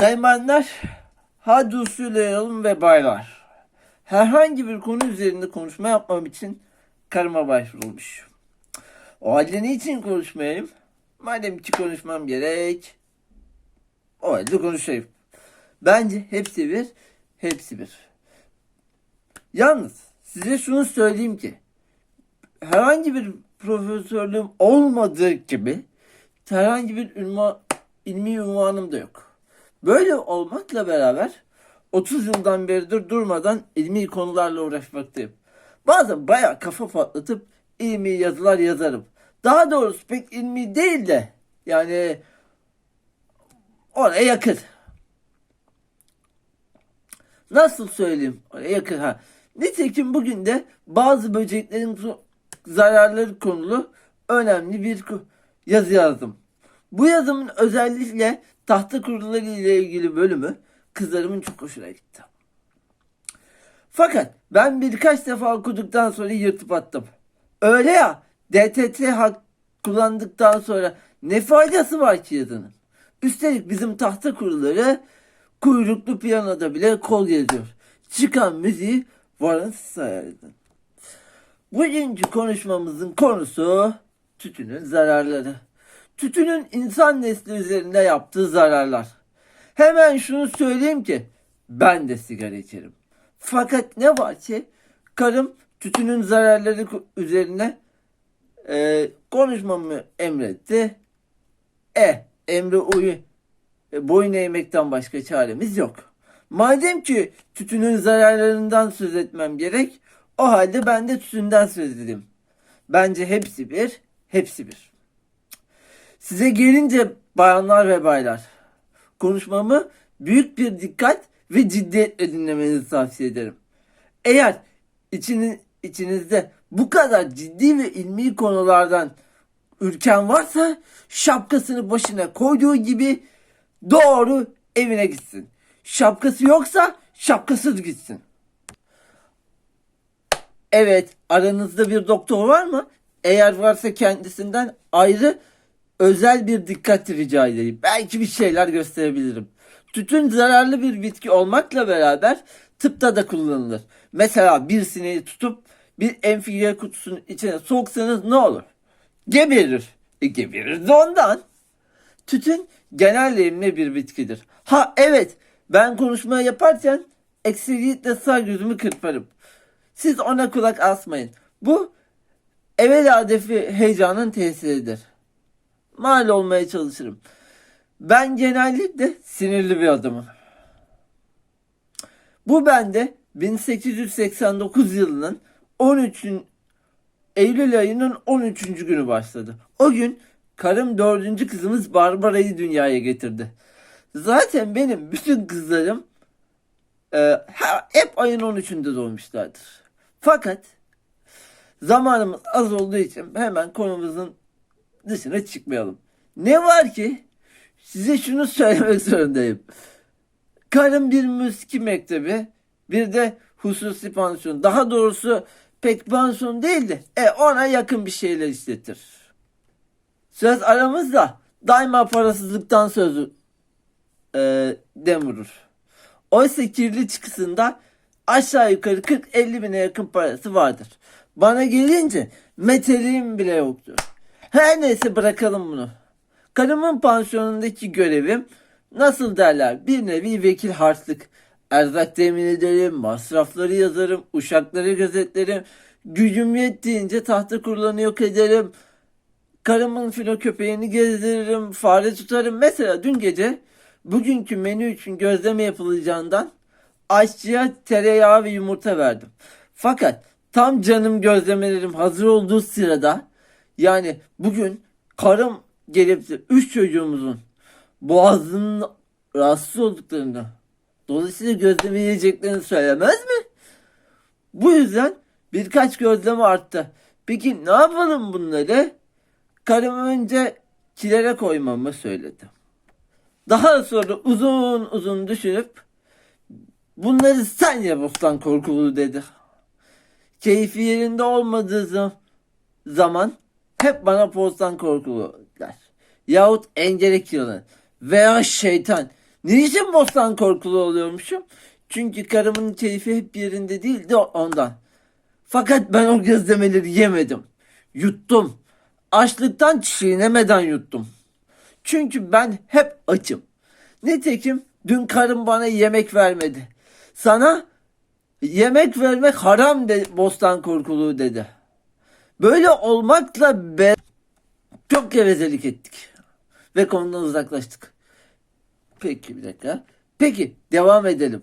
Sayın bayanlar, hadi usulü ve baylar. Herhangi bir konu üzerinde konuşma yapmam için karıma başvurulmuş. O halde niçin konuşmayayım? Madem ki konuşmam gerek, o halde konuşayım. Bence hepsi bir, hepsi bir. Yalnız size şunu söyleyeyim ki, herhangi bir profesörlüğüm olmadığı gibi herhangi bir ünvan, ilmi ünvanım da yok. Böyle olmakla beraber 30 yıldan beridir durmadan ilmi konularla uğraşmaktayım. Bazen bayağı kafa patlatıp ilmi yazılar yazarım. Daha doğrusu pek ilmi değil de yani ona yakın. Nasıl söyleyeyim? Ona yakın ha. Nitekim bugün de bazı böceklerin zararları konulu önemli bir yazı yazdım. Bu yazımın özellikle tahta kuruları ile ilgili bölümü kızlarımın çok hoşuna gitti. Fakat ben birkaç defa okuduktan sonra yırtıp attım. Öyle ya DTT hak kullandıktan sonra ne faydası var ki yazının? Üstelik bizim tahta kuruları kuyruklu piyanoda bile kol yazıyor. Çıkan müziği varın sayardı. Bugünkü konuşmamızın konusu tütünün zararları. Tütünün insan nesli üzerinde yaptığı zararlar. Hemen şunu söyleyeyim ki ben de sigara içerim. Fakat ne var ki karım tütünün zararları üzerine e, konuşmamı emretti. E emre uyu e, boyun eğmekten başka çaremiz yok. Madem ki tütünün zararlarından söz etmem gerek, o halde ben de tütünden söz edeyim. Bence hepsi bir, hepsi bir. Size gelince bayanlar ve baylar, konuşmamı büyük bir dikkat ve ciddiyetle dinlemenizi tavsiye ederim. Eğer içinin, içinizde bu kadar ciddi ve ilmi konulardan ürken varsa şapkasını başına koyduğu gibi doğru evine gitsin. Şapkası yoksa şapkasız gitsin. Evet, aranızda bir doktor var mı? Eğer varsa kendisinden ayrı özel bir dikkat rica edeyim. Belki bir şeyler gösterebilirim. Tütün zararlı bir bitki olmakla beraber tıpta da kullanılır. Mesela bir sineği tutup bir enfiye kutusunun içine soksanız ne olur? Geberir. E, geberir de ondan. Tütün genel eğilimli bir bitkidir. Ha evet ben konuşma yaparken ekseriyetle sağ gözümü kırparım. Siz ona kulak asmayın. Bu evvel adefi heyecanın tesiridir. Mal olmaya çalışırım. Ben genellikle sinirli bir adamım. Bu bende 1889 yılının 13. Eylül ayının 13. günü başladı. O gün karım dördüncü kızımız Barbara'yı dünyaya getirdi. Zaten benim bütün kızlarım e, hep ayın 13'ünde doğmuşlardır. Fakat zamanımız az olduğu için hemen konumuzun dışına çıkmayalım. Ne var ki size şunu söylemek zorundayım. Karım bir müski mektebi bir de hususi pansiyon. Daha doğrusu pek pansiyon değil de e, ona yakın bir şeyler işletir. Söz aramızda daima parasızlıktan sözü e, dem. Oysa kirli çıkısında aşağı yukarı 40-50 bine yakın parası vardır. Bana gelince meteliğim bile yoktur. Her neyse bırakalım bunu. Karımın pansiyonundaki görevim nasıl derler bir nevi vekil harçlık. Erzak temin ederim, masrafları yazarım, uşakları gözetlerim, gücüm yettiğince tahta kurulanı yok ederim. Karımın filo köpeğini gezdiririm, fare tutarım. Mesela dün gece bugünkü menü için gözleme yapılacağından aşçıya tereyağı ve yumurta verdim. Fakat tam canım gözlemelerim hazır olduğu sırada yani bugün karım gelip de üç çocuğumuzun boğazının rahatsız olduklarını dolayısıyla gözleme yiyeceklerini söylemez mi? Bu yüzden birkaç gözleme arttı. Peki ne yapalım bunları? Karım önce kilere koymamı söyledi. Daha sonra uzun uzun düşünüp bunları sen yap Osman Korkulu dedi. Keyfi yerinde olmadığı zam- zaman hep bana postan korkulu der. Yahut engerek yılanı veya şeytan Niçin bostan korkulu oluyormuşum? Çünkü karımın keyfi hep yerinde değildi ondan. Fakat ben o gözlemeleri yemedim. Yuttum. Açlıktan çiğnemeden yuttum. Çünkü ben hep açım. Nitekim dün karım bana yemek vermedi. Sana yemek vermek haram de bostan korkuluğu dedi. Böyle olmakla be çok gevezelik ettik. Ve konudan uzaklaştık. Peki bir dakika. Peki devam edelim.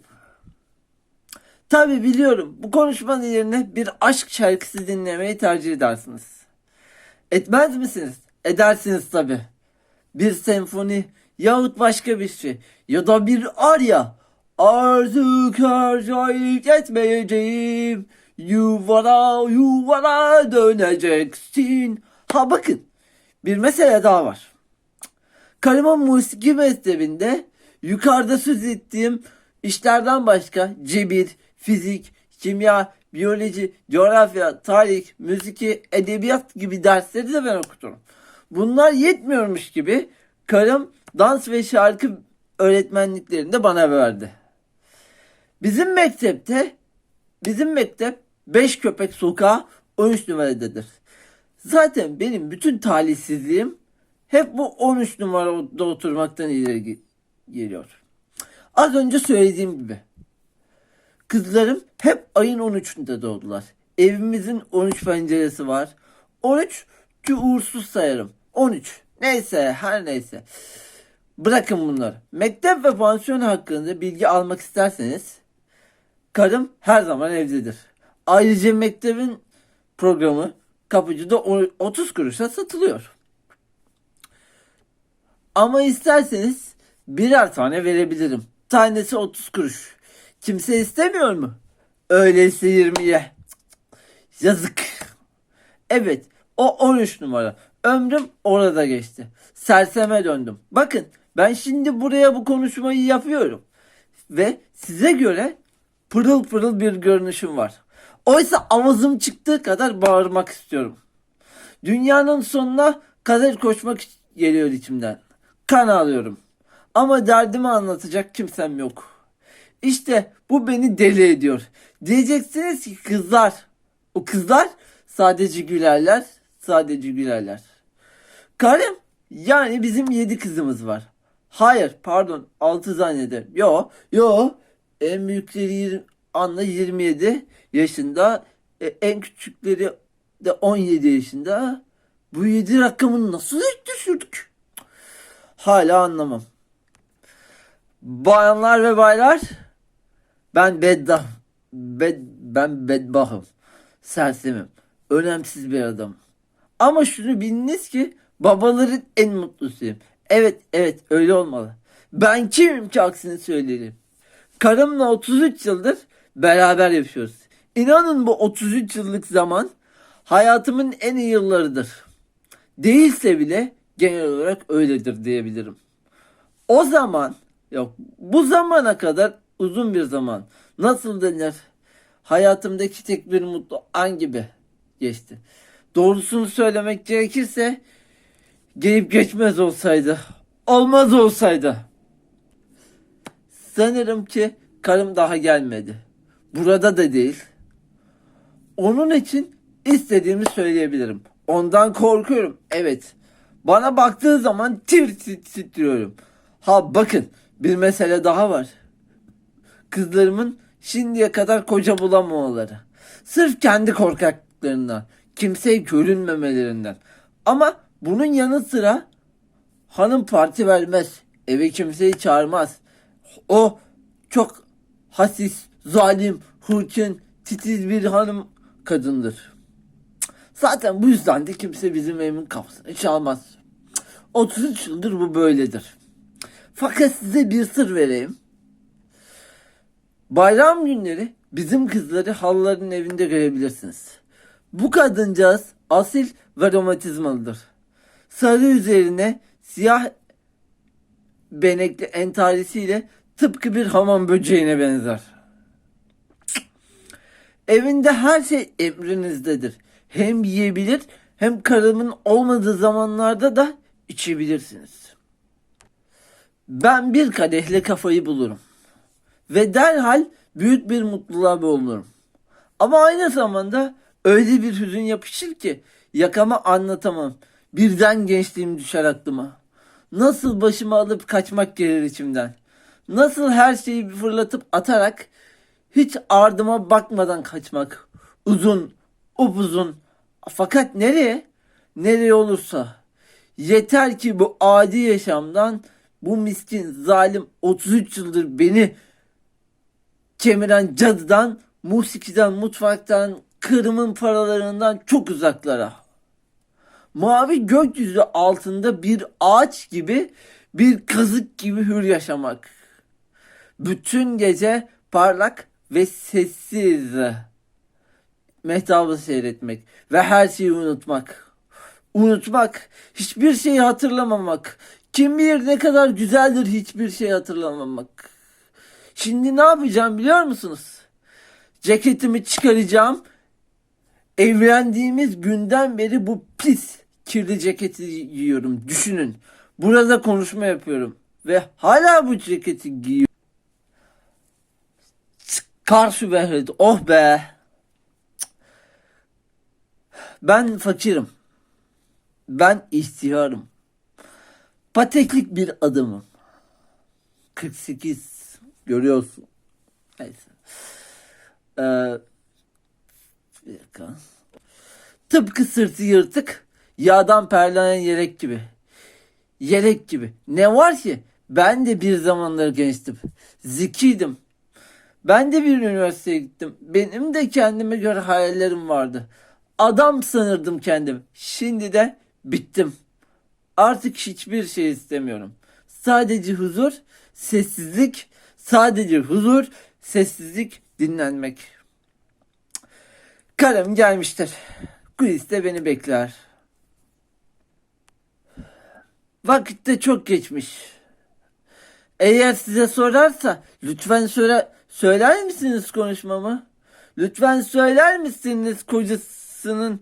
Tabi biliyorum bu konuşmanın yerine bir aşk şarkısı dinlemeyi tercih edersiniz. Etmez misiniz? Edersiniz tabi. Bir senfoni yahut başka bir şey ya da bir arya. Artık her etmeyeceğim. Yuvana yuvana döneceksin. Ha bakın bir mesele daha var. Karımın musiki mektebinde yukarıda söz ettiğim işlerden başka cebir, fizik, kimya, biyoloji, coğrafya, tarih, müziki, edebiyat gibi dersleri de ben okuturum. Bunlar yetmiyormuş gibi karım dans ve şarkı öğretmenliklerini de bana verdi. Bizim mektepte bizim mektep 5 köpek sokağı 13 numaradadır. Zaten benim bütün talihsizliğim hep bu 13 numarada oturmaktan ileri ge- geliyor. Az önce söylediğim gibi. Kızlarım hep ayın 13'ünde doğdular. Evimizin 13 penceresi var. 13 ki uğursuz sayarım. 13. Neyse her neyse. Bırakın bunları. Mektep ve pansiyon hakkında bilgi almak isterseniz karım her zaman evdedir. Ayrıca mektebin programı kapıcıda o- 30 kuruşa satılıyor. Ama isterseniz birer tane verebilirim. Tanesi 30 kuruş. Kimse istemiyor mu? Öyleyse 20'ye. Yazık. Evet o 13 numara. Ömrüm orada geçti. Serseme döndüm. Bakın ben şimdi buraya bu konuşmayı yapıyorum. Ve size göre pırıl pırıl bir görünüşüm var. Oysa avazım çıktığı kadar bağırmak istiyorum. Dünyanın sonuna kader koşmak geliyor içimden. Kan alıyorum. Ama derdimi anlatacak kimsem yok. İşte bu beni deli ediyor. Diyeceksiniz ki kızlar. O kızlar sadece gülerler. Sadece gülerler. Karım yani bizim yedi kızımız var. Hayır pardon altı zannederim. Yo yo en büyükleri 20, Anna 27 yaşında. E, en küçükleri de 17 yaşında. Bu 7 rakamını nasıl düşürdük? Hala anlamam. Bayanlar ve baylar ben beddah bed, ben bedbahım. Sersemim. Önemsiz bir adam. Ama şunu biliniz ki babaların en mutlusuyum. Evet evet öyle olmalı. Ben kimim ki aksini söylerim. Karımla 33 yıldır beraber yaşıyoruz. İnanın bu 33 yıllık zaman hayatımın en iyi yıllarıdır. Değilse bile genel olarak öyledir diyebilirim. O zaman yok bu zamana kadar uzun bir zaman nasıl denir hayatımdaki tek bir mutlu an gibi geçti. Doğrusunu söylemek gerekirse gelip geçmez olsaydı olmaz olsaydı. Sanırım ki karım daha gelmedi. Burada da değil. Onun için istediğimi söyleyebilirim. Ondan korkuyorum. Evet. Bana baktığı zaman tir titriyorum. Ha bakın bir mesele daha var. Kızlarımın şimdiye kadar koca bulamamaları. Sırf kendi korkaklıklarından. Kimseye görünmemelerinden. Ama bunun yanı sıra hanım parti vermez. Eve kimseyi çağırmaz. O çok hasis, zalim, hırçın, titiz bir hanım kadındır. Zaten bu yüzden de kimse bizim evimin kapısını çalmaz. 33 yıldır bu böyledir. Fakat size bir sır vereyim. Bayram günleri bizim kızları halların evinde görebilirsiniz. Bu kadıncağız asil ve romatizmalıdır. Sarı üzerine siyah benekli entarisiyle tıpkı bir hamam böceğine benzer. Evinde her şey emrinizdedir. Hem yiyebilir hem karımın olmadığı zamanlarda da içebilirsiniz. Ben bir kadehle kafayı bulurum. Ve derhal büyük bir mutluluğa boğulurum. Ama aynı zamanda öyle bir hüzün yapışır ki yakama anlatamam. Birden gençliğim düşer aklıma. Nasıl başımı alıp kaçmak gelir içimden. Nasıl her şeyi fırlatıp atarak hiç ardıma bakmadan kaçmak. Uzun, upuzun. Fakat nereye? Nereye olursa. Yeter ki bu adi yaşamdan bu miskin zalim 33 yıldır beni kemiren cadıdan, musikiden, mutfaktan, kırımın paralarından çok uzaklara. Mavi gökyüzü altında bir ağaç gibi, bir kazık gibi hür yaşamak. Bütün gece parlak ve sessiz mehtabı seyretmek ve her şeyi unutmak. Unutmak, hiçbir şeyi hatırlamamak. Kim bilir ne kadar güzeldir hiçbir şey hatırlamamak. Şimdi ne yapacağım biliyor musunuz? Ceketimi çıkaracağım. Evlendiğimiz günden beri bu pis kirli ceketi giyiyorum. Düşünün. Burada konuşma yapıyorum. Ve hala bu ceketi giyiyorum. Çıkar şu Behret. Oh be. Ben fakirim. Ben ihtiyarım. Pateklik bir adamım. 48 görüyorsun. Neyse. Ee, bir dakika. Tıpkı sırtı yırtık, yağdan perlenen yelek gibi. Yelek gibi. Ne var ki? Ben de bir zamanlar gençtim. Zekiydim. Ben de bir üniversiteye gittim. Benim de kendime göre hayallerim vardı. Adam sanırdım kendim. Şimdi de bittim. Artık hiçbir şey istemiyorum. Sadece huzur, sessizlik, sadece huzur, sessizlik, dinlenmek. Karım gelmiştir. Chris de beni bekler. Vakit de çok geçmiş. Eğer size sorarsa lütfen söyle, söyler misiniz konuşmamı? Lütfen söyler misiniz kocasının